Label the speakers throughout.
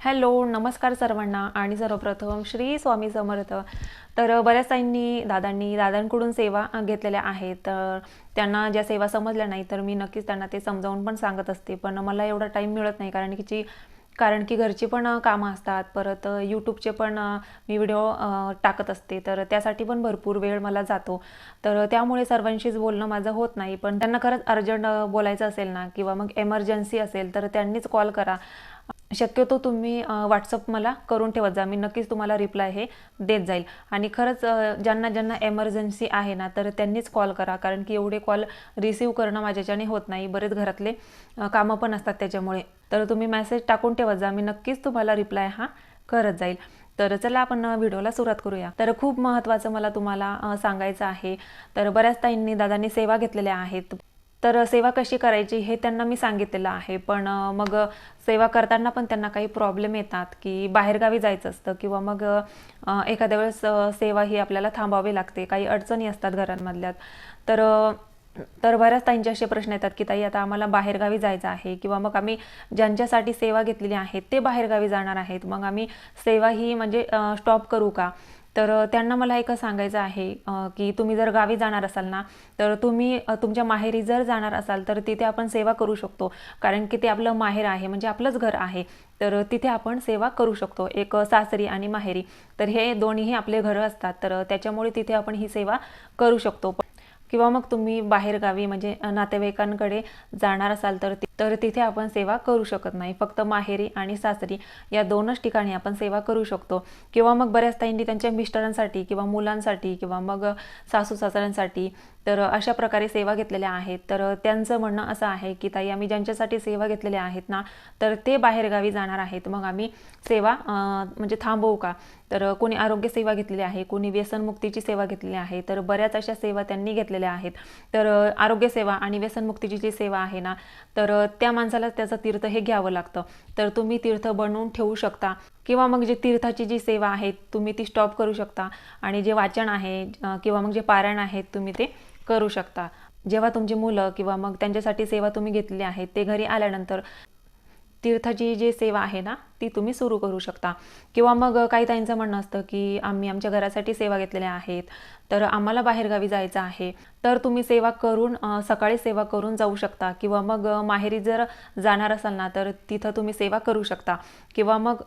Speaker 1: Hello नमस्कार सर्वांना आणि सर्वप्रथम श्री स्वामी समर्थ. तर बऱ्याच ताईंनी दादांनी दादांकडून सेवा घेतलेल्या आहेत. तर त्यांना ज्या सेवा समजल्या नाही तर मी नक्कीच त्यांना ते समजावून पण सांगत असते. पण मला एवढा टाईम मिळत नाही कारण की जी कारण की घरची पण कामं असतात. परत यूट्यूबचे पण मी व्हिडिओ टाकत असते. तर त्यासाठी पण भरपूर वेळ मला जातो. तर त्यामुळे सर्वांशीच बोलणं माझं होत नाही. पण त्यांना खरंच अर्जंट बोलायचं असेल ना किंवा मग एमर्जन्सी असेल तर त्यांनीच कॉल करा. शक्यतो तुम्ही व्हॉट्सअप मला करून ठेवत जा. मी नक्कीच तुम्हाला रिप्लाय हे देत जाईल. आणि खरंच ज्यांना ज्यांना एमर्जन्सी आहे ना तर त्यांनीच कॉल करा. कारण की एवढे कॉल रिसीव करणं माझ्याच्याने होत नाही. बरेच घरातले कामं पण असतात त्याच्यामुळे. तर तुम्ही मेसेज टाकून ठेवत जा. मी नक्कीच तुम्हाला रिप्लाय हा करत जाईल. तर चला आपण व्हिडिओला सुरुवात करूया. तर खूप महत्त्वाचं मला तुम्हाला सांगायचं आहे. तर बऱ्याच ताईंनी दादांनी सेवा घेतलेल्या आहेत. तर सेवा कशी करायची हे त्यांना मी सांगितलेलं आहे. पण मग सेवा करताना पण त्यांना काही प्रॉब्लेम येतात की बाहेरगावी जायचं असतं किंवा मग एखाद्या वेळेस सेवा ही आपल्याला थांबावी लागते. काही अडचणी असतात घरांमधल्यात. तर तर बऱ्याच ताईंचे असे प्रश्न येतात की ताई आता आम्हाला बाहेरगावी जायचं आहे किंवा मग आम्ही ज्यांच्यासाठी सेवा घेतलेली आहे ते बाहेरगावी जाणार आहेत. मग आम्ही सेवा ही म्हणजे स्टॉप करू का? तर त्यांना मला एक सांगायचं आहे की तुम्ही जर गावी जाणार असाल ना तर तुम्ही तुमच्या माहेरी जर जाणार असाल तर तिथे आपण सेवा करू शकतो. कारण की ते आपलं माहेर आहे म्हणजे आपलंच घर आहे. तर तिथे आपण सेवा करू शकतो एक सासरी आणि माहेरी. तर हे दोन्हीही आपले घरं असतात तर त्याच्यामुळे तिथे आपण ही सेवा करू शकतो. किंवा मग तुम्ही बाहेरगावी म्हणजे नातेवाईकांकडे जाणार असाल तर ति- तर तिथे आपण सेवा करू शकत नाही. फक्त माहेरी आणि सासरी या दोनच ठिकाणी आपण सेवा करू शकतो. किंवा मग बऱ्याच ताईंनी त्यांच्या मिस्टरांसाठी किंवा मुलांसाठी किंवा मग सासू सासऱ्यांसाठी तर अशा प्रकारे सेवा घेतलेल्या आहेत. तर त्यांचं म्हणणं असं आहे की ताई आम्ही ज्यांच्यासाठी सेवा घेतलेल्या आहेत ना तर ते बाहेरगावी जाणार आहेत. मग आम्ही सेवा म्हणजे थांबवू का? तर कोणी आरोग्य सेवा घेतलेली आहे कोणी व्यसनमुक्तीची सेवा घेतलेली आहे तर बऱ्याच अशा सेवा त्यांनी घेतलेल्या आहेत. तर आरोग्य सेवा आणि व्यसनमुक्तीची जी सेवा आहे ना तर त्या माणसाला त्याचं तीर्थ हे घ्यावं लागतं. तर तुम्ही तीर्थ बनवून ठेवू शकता. किंवा मग जे तीर्थाची जी सेवा आहे तुम्ही ती स्टॉप करू शकता. आणि जे वाचन आहे किंवा मग जे पारायण आहेत तुम्ही ते करू शकता. जेव्हा तुमची मुलं किंवा मग त्यांच्यासाठी सेवा तुम्ही घेतली आहे ते घरी आल्यानंतर तीर्थाची जी सेवा आहे ना ती तुम्ही सुरू करू शकता. किंवा मग काही ताईंचं म्हणणं असतं की आम्ही आमच्या घरासाठी सेवा घेतलेल्या आहेत तर आम्हाला बाहेरगावी जायचं आहे. तर तुम्ही सेवा करून सकाळी सेवा करून जाऊ शकता. किंवा मग माहेरी जर जाणार असाल ना तर तिथं तुम्ही सेवा करू शकता. किंवा मग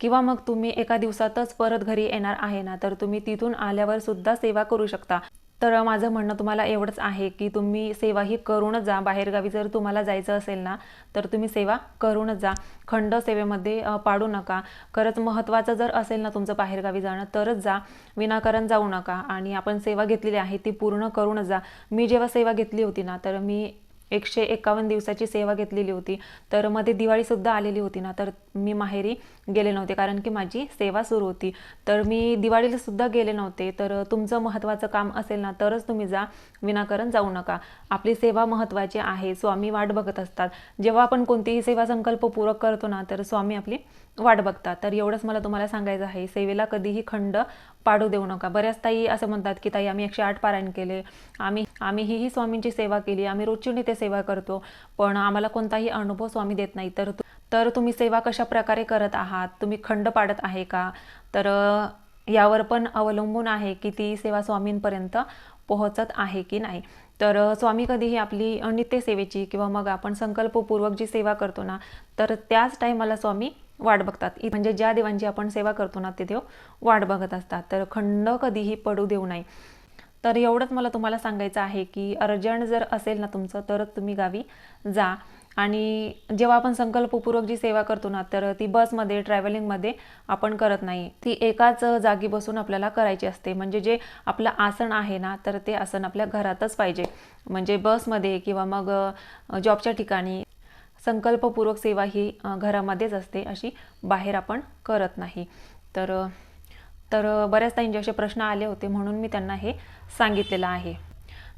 Speaker 1: किंवा मग तुम्ही एका दिवसातच परत घरी येणार आहे ना तर तुम्ही तिथून आल्यावर सुद्धा सेवा करू शकता. तर माझं म्हणणं तुम्हाला एवढंच आहे की तुम्ही सेवा ही करूनच जा. बाहेरगावी जर तुम्हाला जायचं असेल ना तर तुम्ही सेवा करूनच जा. खंड सेवेमध्ये पाडू नका. खरंच महत्त्वाचं जर असेल ना तुमचं बाहेरगावी जाणं तरच जा. विनाकारण जाऊ नका आणि आपण सेवा घेतलेली आहे ती पूर्ण करूनच जा. मी जेव्हा सेवा घेतली होती ना तर मी एकशे एकावन्न दिवसाची सेवा घेतलेली होती. तर मध्ये दिवाळीसुद्धा आलेली होती ना. तर मी माहेरी गेले नव्हते कारण की माझी सेवा सुरू होती. तर मी दिवाळीला सुद्धा गेले नव्हते. तर तुमचं महत्त्वाचं काम असेल ना तरच तुम्ही जा. विनाकारण जाऊ नका. आपली सेवा महत्त्वाची आहे. स्वामी वाट बघत असतात. जेव्हा आपण कोणतीही सेवा संकल्प पूरक करतो ना तर स्वामी आपली वाट बघतात. तर एवढंच मला तुम्हाला सांगायचं आहे. सेवेला कधीही खंड पाडू देऊ नका. बऱ्याच ताई असं म्हणतात की ताई आम्ही एकशे आठ पारायण केले. आम्ही आम्ही ही ही स्वामींची सेवा केली आम्ही रोजची नित्य सेवा करतो पण आम्हाला कोणताही अनुभव स्वामी देत नाही. तर तर तुम्ही सेवा कशा प्रकारे करत आहात? तुम्ही खंड पाडत आहे का? तर यावर पण अवलंबून आहे की ती सेवा स्वामींपर्यंत पोहोचत आहे की नाही. तर स्वामी कधीही आपली नित्यसेवेची किंवा मग आपण संकल्पपूर्वक जी सेवा करतो ना तर त्याच टाईमाला स्वामी वाट बघतात. म्हणजे ज्या देवांची आपण सेवा करतो ना ते देव वाट बघत असतात. तर खंड कधीही पडू देऊ नये. तर एवढंच मला तुम्हाला सांगायचं आहे की अर्जंट जर असेल ना तुमचं तरच तुम्ही गावी जा. आणि जेव्हा आपण संकल्पपूर्वक जी सेवा करतो ना तर ती बसमध्ये ट्रॅव्हलिंगमध्ये आपण करत नाही. ती एकाच जागी बसून आपल्याला करायची असते. म्हणजे जे आपलं आसन आहे ना तर ते आसन आपल्या घरातच पाहिजे. म्हणजे बसमध्ये किंवा मग जॉबच्या ठिकाणी संकल्पपूर्वक सेवा ही घरामध्येच असते अशी बाहेर आपण करत नाही. तर तर बऱ्याचदा ताईंचे असे प्रश्न आले होते म्हणून मी त्यांना हे सांगितलेलं आहे.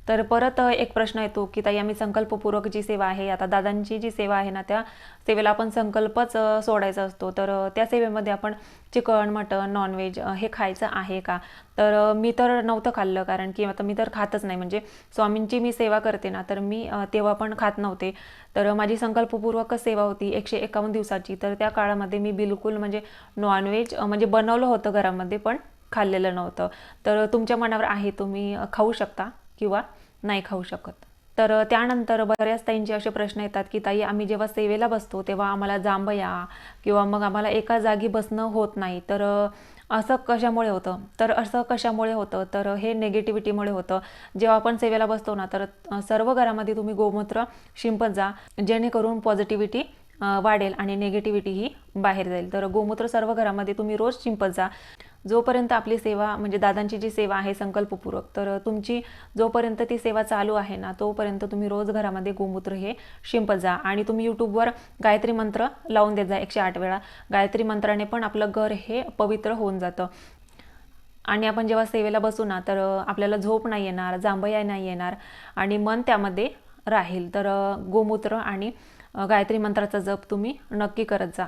Speaker 1: तर परत एक प्रश्न येतो की ताई आम्ही संकल्पपूर्वक जी सेवा आहे आता दादांची जी सेवा आहे ना त्या सेवेला आपण संकल्पच सोडायचा असतो. तर त्या सेवेमध्ये आपण चिकन मटन नॉनव्हेज हे खायचं आहे का? तर मी तर नव्हतं खाल्लं कारण की आता मी तर खातच नाही. म्हणजे स्वामींची मी सेवा करते ना तर मी तेव्हा पण खात नव्हते. तर माझी संकल्पपूर्वकच सेवा होती एकशे एकावन्न दिवसाची. तर त्या काळामध्ये मी बिलकुल म्हणजे नॉनव्हेज म्हणजे बनवलं होतं घरामध्ये पण खाल्लेलं नव्हतं. तर तुमच्या मनावर आहे तुम्ही खाऊ शकता? किंवा नाही खाऊ शकत. तर त्यानंतर बऱ्याच ताईंचे असे प्रश्न येतात की ताई आम्ही जेव्हा सेवेला बसतो तेव्हा आम्हाला जांभया किंवा मग आम्हाला एका जागी बसणं होत नाही. तर असं कशामुळे होतं? तर असं कशामुळे होतं? तर हे नेगेटिव्हिटीमुळे होतं. जेव्हा आपण सेवेला बसतो ना तर सर्व घरामध्ये तुम्ही गोमूत्र शिंपत जा जेणेकरून पॉझिटिव्हिटी वाढेल आणि नेगेटिव्हिटी ही बाहेर जाईल. तर गोमूत्र सर्व घरामध्ये तुम्ही रोज शिंपत जा जोपर्यंत आपली सेवा म्हणजे दादांची जी सेवा आहे संकल्पपूर्वक तर तुमची जोपर्यंत ती सेवा चालू आहे ना तोपर्यंत तुम्ही रोज घरामध्ये गोमूत्र हे शिंपत जा. आणि तुम्ही यूट्यूबवर गायत्री मंत्र लावून देत जा एकशे आठ वेळा. गायत्री मंत्राने पण आपलं घर हे पवित्र होऊन जातं. आणि आपण जेव्हा सेवेला बसू ना तर आपल्याला झोप नाही येणार जांभया नाही येणार आणि मन त्यामध्ये राहील. तर गोमूत्र आणि गायत्री मंत्राचा जप तुम्ही नक्की करत जा.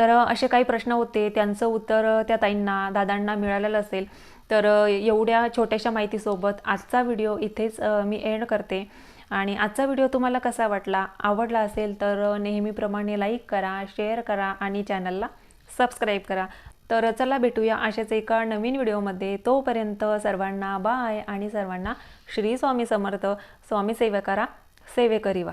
Speaker 1: तर असे काही प्रश्न होते. त्यांचं उत्तर त्या ताईंना दादांना मिळालेलं असेल. तर एवढ्या छोट्याशा माहितीसोबत आजचा व्हिडिओ इथेच मी एंड करते. आणि आजचा व्हिडिओ तुम्हाला कसा वाटला आवडला असेल तर नेहमीप्रमाणे लाईक करा शेअर करा आणि चॅनलला सबस्क्राईब करा. तर चला भेटूया अशाच एका नवीन व्हिडिओमध्ये. तोपर्यंत सर्वांना बाय आणि सर्वांना श्री स्वामी समर्थ. स्वामी सेवा करा सेवे करीवा